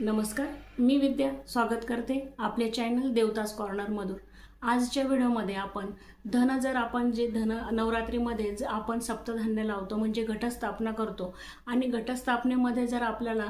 नमस्कार मी विद्या स्वागत करते आपले चॅनल देवतास कॉर्नरमधून आजच्या व्हिडिओमध्ये आपण धन जर आपण जे धन नवरात्रीमध्ये जर आपण सप्तधान्य लावतो म्हणजे घटस्थापना करतो आणि घटस्थापनेमध्ये जर आपल्याला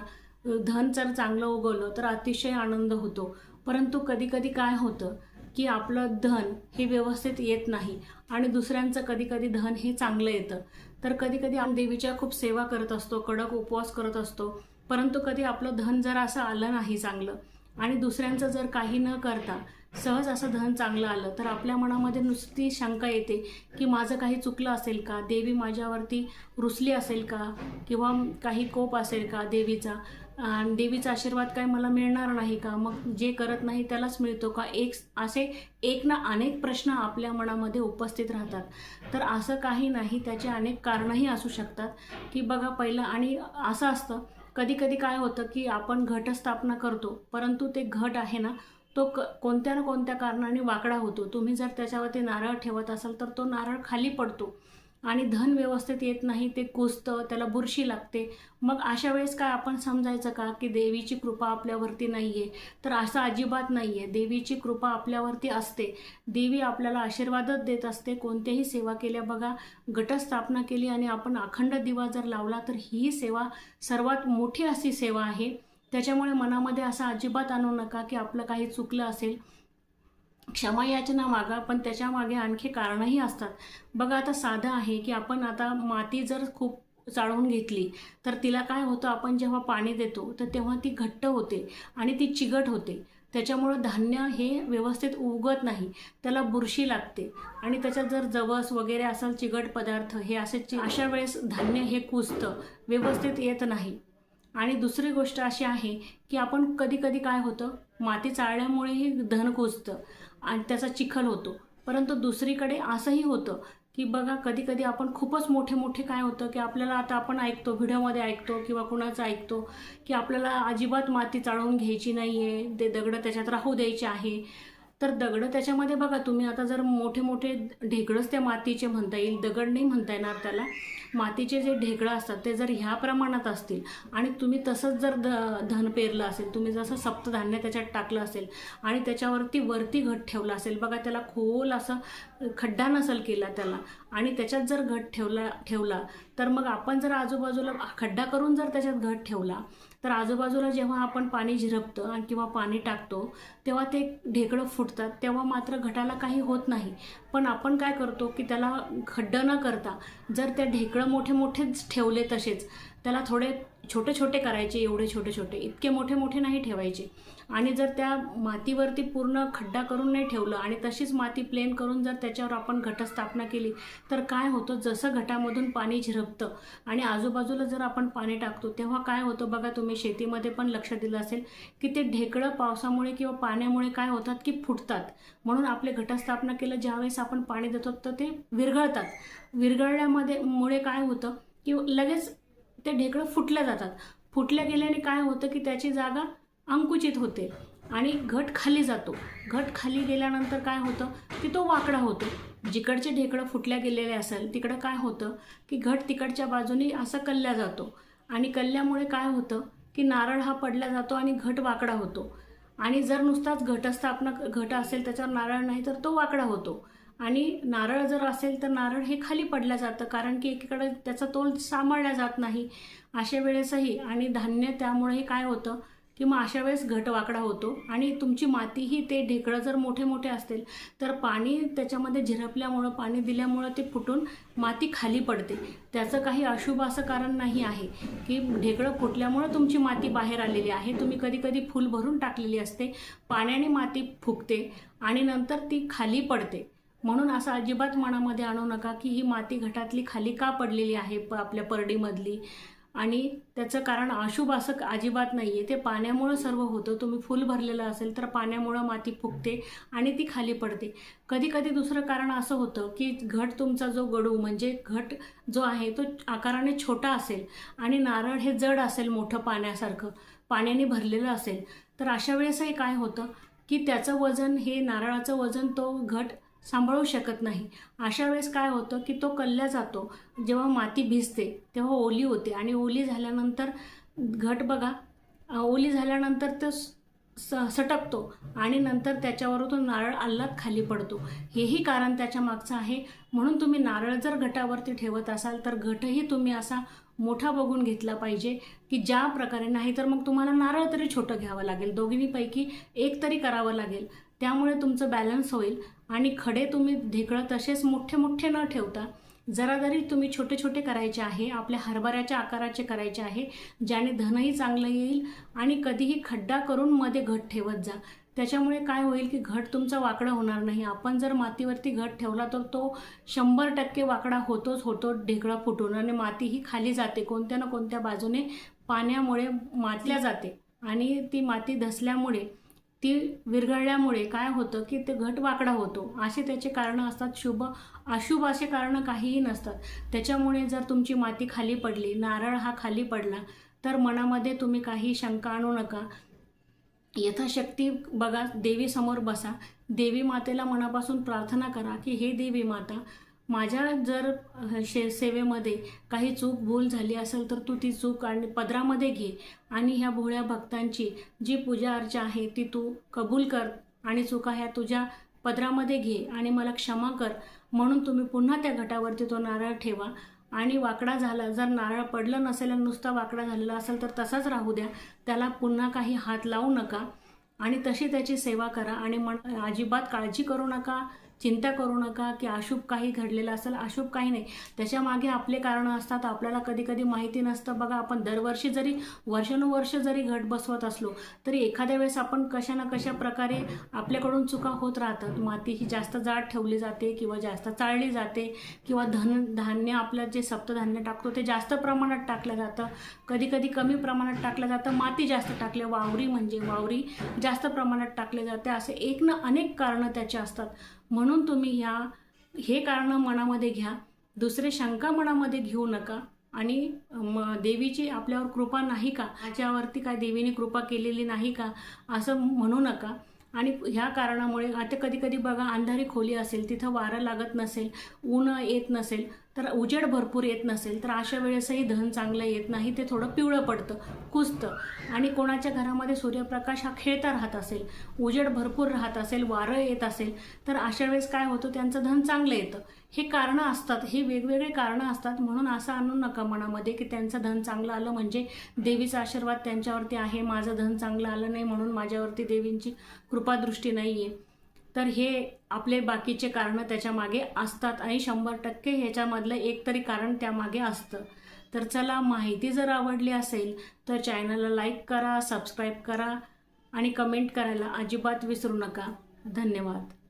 धन जर चांगलं उगवलं तर अतिशय आनंद होतो. परंतु कधीकधी काय होतं की आपलं धन हे व्यवस्थित येत नाही आणि दुसऱ्यांचं कधीकधी धन हे चांगलं येतं. तर कधीकधी आम देवीच्या खूप सेवा करत असतो कडक उपवास करत असतो परंतु कधी आपलं धन जर असं आलं नाही चांगलं आणि दुसऱ्यांचं जर काही न करता सहज असं धन चांगलं आलं तर आपल्या मनामध्ये नुसती शंका येते की माझं काही चुकलं असेल का? देवी माझ्यावरती रुसली असेल का? किंवा काही कोप असेल का देवीचा? आणि देवीचा आशीर्वाद काय मला मिळणार नाही का? मग जे करत नाही त्यालाच मिळतो का? एक असे एक ना अनेक प्रश्न आपल्या मनामध्ये उपस्थित राहतात. तर असं काही नाही त्याचे अनेक कारणंही असू शकतात. की बघा पहिलं आणि असं असतं कधी कधी काय होतं की आपण घटस्थापना करतो परंतु ते घट आहे ना तो क कोणत्या ना कोणत्या कारणाने वाकडा होतो. तुम्ही जर त्याच्यावरती नारळ ठेवत असाल तर तो नारळ खाली पडतो. आणि धन व्यवस्थित येत नाही ते कुजतं त्याला बुरशी लागते. मग अशा वेळेस काय आपण समजायचं का की देवीची कृपा आपल्यावरती नाही आहे तर असं अजिबात नाही आहे देवीची कृपा आपल्यावरती असते. देवी आपल्याला आशीर्वादच देत असते. कोणत्याही सेवा केल्या बघा घटस्थापना केली आणि आपण अखंड दिवा जर लावला तर ही सेवा सर्वात मोठी अशी सेवा आहे. त्याच्यामुळे मनामध्ये असं अजिबात आणू नका की आपलं काही चुकलं असेल क्षमा याचना मागा पण त्याच्यामागे आणखी कारणंही असतात. बघा आता साधं आहे की आपण आता माती जर खूप चाळवून घेतली तर तिला काय होतं आपण जेव्हा पाणी देतो तर तेव्हा ती घट्ट होते आणि ती चिगट होते. त्याच्यामुळं धान्य हे व्यवस्थित उगत नाही त्याला बुरशी लागते. आणि त्याच्यात जर जवस वगैरे असेल चिगट पदार्थ हे असे चि- अशा वेळेस धान्य हे कुजतं व्यवस्थित येत नाही. आणि दुसरी गोष्ट अशी आहे की आपण कधी कधी काय होतं? माती चाळल्यामुळेही धन कुजतं आणि त्याचा चिखल होतो. परंतु दुसरीकडे असंही होतं की बघा कधी कधी आपण खूपच मोठे मोठे काय होतं की आपल्याला आता आपण ऐकतो व्हिडिओमध्ये ऐकतो किंवा कुणाचं ऐकतो की आपल्याला अजिबात माती चाळवून घ्यायची नाही आहे ते दगडं त्याच्यात राहू द्यायचे आहे. तर दगडं त्याच्यामध्ये बघा तुम्ही आता जर मोठे मोठे ढेकळंच त्या मातीचे म्हणता येईल दगड नाही म्हणता येणार त्याला. मातीचे जे ढेकळं असतात ते जर ह्या प्रमाणात असतील आणि तुम्ही तसंच जर ध धन पेरलं असेल तुम्ही जसं सप्तधान्य त्याच्यात टाकलं असेल आणि त्याच्यावरती वरती घट ठेवला असेल बघा त्याला खोल असं खड्डा नसेल केला त्याला आणि त्याच्यात जर घट ठेवला ठेवला तर मग आपण जर आजूबाजूला खड्डा करून जर त्याच्यात घट ठेवला तर आजूबाजूला जेव्हा आपण पाणी झिरपतं आणि किंवा पाणी टाकतो तेव्हा ते ढेकळं फुटतात. तेव्हा मात्र घटाला काही होत नाही. पण आपण काय करतो की त्याला खड्डं न करता जर त्या ढेकळं मोठे मोठेच ठेवले तसेच त्याला थोडे छोटे छोटे करायचे एवढे छोटे छोटे इतके मोठे मोठे नाही ठेवायचे. आणि जर त्या मातीवरती पूर्ण खड्डा करून नाही ठेवलं आणि तशीच माती प्लेन करून जर त्याच्यावर आपण घटस्थापना केली तर काय होतं? जसं घटामधून पाणी झिरपतं आणि आजूबाजूला जर आपण पाणी टाकतो तेव्हा काय होतं बघा तुम्ही? शेतीमध्ये पण लक्ष दिलं असेल की ते ढेकळं पावसामुळे किंवा पाण्यामुळे काय होतात की फुटतात. म्हणून आपले घटस्थापना केलं ज्यावेळेस आपण पाणी देतो तर ते विरघळतात. विरघळल्यामध्ये मुळे काय होतं की लगेच ते ढेकळं फुटल्या जातात. फुटल्या गेल्याने काय होतं की त्याची जागा अंकुचित होते आणि घट खाली जातो. घट खाली गेल्यानंतर काय होतं की तो वाकडा होतो. जिकडचे ढेकळं फुटल्या गेलेले असेल तिकडं काय होतं की घट तिकडच्या बाजूनी असा कल्ल्या जातो. आणि कल्ल्यामुळे काय होतं की नारळ हा पडला जातो आणि घट वाकडा होतो. आणि जर नुसताच घटस्थापना घट असेल त्याच्यावर नारळ नाही तर तो वाकडा होतो. आणि नारळ जर असेल तर नारळ हे खाली पडलं जातं कारण की एकीकडे त्याचा तोल सांभाळला जात नाही अशा वेळेसही. आणि धान्य त्यामुळेही काय होतं की मग अशा वेळेस घटवाकडा होतो आणि तुमची मातीही ते ढेकळं जर मोठे मोठे असतील तर पाणी त्याच्यामध्ये झिरपल्यामुळं पाणी दिल्यामुळं ते फुटून माती खाली पडते. त्याचं काही अशुभ असं कारण नाही आहे की ढेकळं फुटल्यामुळं तुमची माती बाहेर आलेली आहे. तुम्ही कधी कधी फुल भरून टाकलेली असते. पाण्याने माती फुगते आणि नंतर ती खाली पडते. म्हणून असं अजिबात मनामध्ये आणू नका की ही माती घटातली खाली का पडलेली आहे प आपल्या परडीमधली? आणि त्याचं कारण अशुभ असं अजिबात नाही आहे ते पाण्यामुळं सर्व होतं. तुम्ही फुल भरलेलं असेल तर पाण्यामुळं माती फुगते आणि ती खाली पडते. कधी कधी दुसरं कारण असं होतं की घट तुमचा जो गडू म्हणजे घट जो आहे तो आकाराने छोटा असेल आणि नारळ हे जड असेल मोठं पाण्यासारखं पाण्याने भरलेलं असेल तर अशा वेळेसही काय होतं की त्याचं वजन हे नारळाचं वजन तो घट सांभाळू शकत नाही. अशा वेळेस काय होतं की तो कल्ल्या जातो. जेव्हा माती भिजते तेव्हा ओली होते. आणि ओली झाल्यानंतर घट बघा. ओली झाल्यानंतर तो स- स- सटकतो आणि नंतर त्याच्यावर तो नारळ आल्लात खाली पडतो. हेही कारण त्याच्या मागचं आहे. म्हणून तुम्ही नारळ जर घटावरती ठेवत असाल तर घटही तुम्ही असा मोठा बघून घेतला पाहिजे की ज्या प्रकारे नाही तर मग तुम्हाला नारळ तरी छोटं घ्यावं लागेल. दोघींपैकी एक तरी करावं लागेल. त्यामुळे तुमचं बॅलन्स होईल. आणि खडे तुम्ही ढेकळं तसेच मोठे मोठे न ठेवता जरा जरी तुम्ही छोटे छोटे करायचे आहे आपल्या हरभऱ्याच्या आकाराचे करायचे आहे ज्याने धनही चांगलं येईल आणि कधीही खड्डा करून मध्ये घट ठेवत जा. त्याच्यामुळे काय होईल की घट तुमचा वाकडा होणार नाही. आपण जर मातीवरती घट ठेवला तर तो शंभर टक्के वाकडा होतोच होतो ढेकळा फुटून. आणि माती ही खाली जाते कोणत्या ना कोणत्या बाजूने पाण्यामुळे मातल्या जाते. आणि ती माती धसल्यामुळे ती विरघळल्यामुळे काय होतं की ते घट वाकडा होतो. असे त्याचे कारणं असतात शुभ अशुभ असे कारणं काहीही नसतात. त्याच्यामुळे जर तुमची माती खाली पडली नारळ हा खाली पडला तर मनामध्ये तुम्ही काही शंका आणू नका. यथाशक्ती बघा देवीसमोर बसा. देवी मातेला मनापासून प्रार्थना करा की हे देवी माता माझ्या जर शे सेवेमध्ये काही चूक भूल झाली असेल तर तू ती चूक आणि पदरामध्ये घे. आणि ह्या भोळ्या भक्तांची जी पूजा अर्चा आहे ती तू कबूल कर आणि चुका ह्या तुझ्या पदरामध्ये घे आणि मला क्षमा कर. म्हणून तुम्ही पुन्हा त्या घटावरती तो नारळ ठेवा. आणि वाकडा झाला जर नारळ पडलं नसेल नुसता वाकडा झालेला असेल तर तसाच राहू द्या. त्याला पुन्हा काही हात लावू नका. आणि तशी त्याची सेवा करा आणि मन अजिबात काळजी करू नका. चिंता करू नका की अशुभ काही घडलेलं असेल अशुभ काही नाही. त्याच्यामागे आपले कारणं असतात आपल्याला कधी कधी माहिती नसतं. बघा आपण दरवर्षी जरी वर्षानुवर्ष जरी घट बसवत असलो तरी एखाद्या वेळेस आपण कशा ना कशा प्रकारे आपल्याकडून चुका होत राहतात. माती ही जास्त जाड ठेवली जाते किंवा जास्त चाळली जाते किंवा धन धान्य आपलं जे सप्तधान्य टाकतो ते जास्त प्रमाणात टाकलं जातं. कधी कधी कमी प्रमाणात टाकलं जातं. माती जास्त टाकले वावरी म्हणजे वावरी जास्त प्रमाणात टाकले जाते. असे एक ना अनेक कारणं त्याचे असतात. म्हणून तुम्ही ह्या हे कारणं मनामध्ये घ्या. दुसरे शंका मनामध्ये घेऊ नका. आणि म देवीची आपल्यावर कृपा नाही का? ह्याच्यावरती काय देवीने कृपा केलेली नाही का? असं म्हणू नका. आणि ह्या कारणामुळे आता कधी कधी बघा अंधारी खोली असेल तिथं वारं लागत नसेल ऊन येत नसेल तर उजेड भरपूर येत नसेल तर अशा वेळेसही धन चांगलं येत नाही ते थोडं पिवळं पडतं कुजतं. आणि कोणाच्या घरामध्ये सूर्यप्रकाश हा खेळता राहत असेल उजेड भरपूर राहत असेल वारं येत असेल तर अशा वेळेस काय होतं त्यांचं धन चांगलं येतं. हे कारणं असतात हे वेगवेगळे कारणं असतात म्हणून असं आणू नका मनामध्ये की त्यांचं धन चांगलं आलं म्हणजे देवीचा आशीर्वाद त्यांच्यावरती आहे माझं धन चांगलं आलं नाही म्हणून माझ्यावरती देवींची कृपादृष्टी नाही आहे तर हे आपले बाकीचे कारणं त्याच्यामागे असतात आणि शंभर टक्के ह्याच्यामधलं एक तरी कारण त्यामागे असतं. तर चला माहिती जर आवडली असेल तर चॅनलला लाईक करा सबस्क्राईब करा आणि कमेंट करायला अजिबात विसरू नका. धन्यवाद.